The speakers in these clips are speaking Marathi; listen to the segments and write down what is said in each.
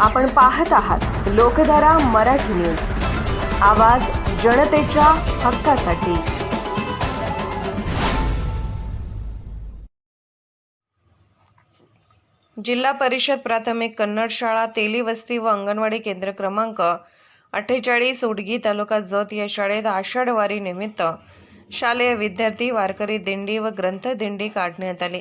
आपण पाहत आहात लोकधारा मराठी न्यूज. आवाज जनतेच्या हक्कासाठी. जिल्हा परिषद प्राथमिक कन्नड शाळा तेली वस्ती व अंगणवाडी केंद्र क्रमांक अठ्ठेचाळीस उडगी तालुका जत या शाळेत आषाढवारी निमित्त शालेय विद्यार्थी वारकरी दिंडी व ग्रंथ दिंडी काढण्यात आली.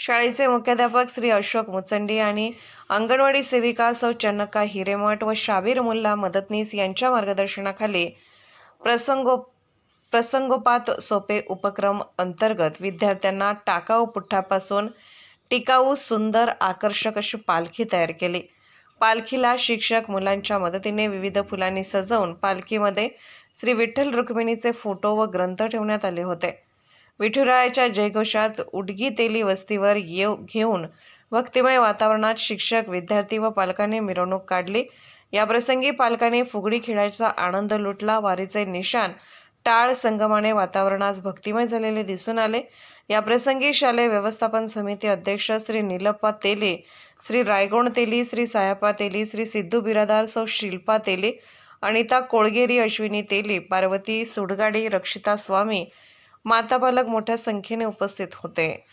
शाळेचे मुख्याध्यापक श्री अशोक मुचंडी आणि अंगणवाडी सेविका सौ चन्नक्का हिरेमठ व शाबीर मुल्ला मदतनीस यांच्या मार्गदर्शनाखाली प्रसंगो प्रसंगोपात सोपे उपक्रम अंतर्गत विद्यार्थ्यांना टाकाऊ पुठ्ठापासून टिकाऊ सुंदर आकर्षक अशी पालखी तयार केली. पालखीला शिक्षक मुलांच्या मदतीने विविध फुलांनी सजवून पालखीमध्ये श्री विठ्ठल रुक्मिणीचे फोटो व ग्रंथ ठेवण्यात आले होते. विठुरायाच्या जयघोषात उडगी तेली वस्तीवर येऊ घेऊन भक्तिमय वातावरणात शिक्षक विद्यार्थी व पालकांनी मिरवणूक काढली. याप्रसंगी पालकांनी फुगडी खेळायचा आनंद लुटला. वारीचे निशाण टाळ संगमाने वातावरणास भक्तिमय झालेले दिसून आले. याप्रसंगी शालेय व्यवस्थापन समिती अध्यक्ष श्री निलप्पा तेले श्री रायगोण तेली श्री सायापा तेली श्री सिद्धू बिरादार सौ शिल्पा तेले अनिता कोळगेरी अश्विनी तेली पार्वती सुडगाडी रक्षिता स्वामी माता बालक मोठ्या संख्येने उपस्थित होते.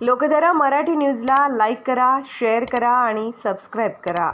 लोकधारा मराठी न्यूजला लाईक करा शेअर करा आणि सबस्क्राईब करा.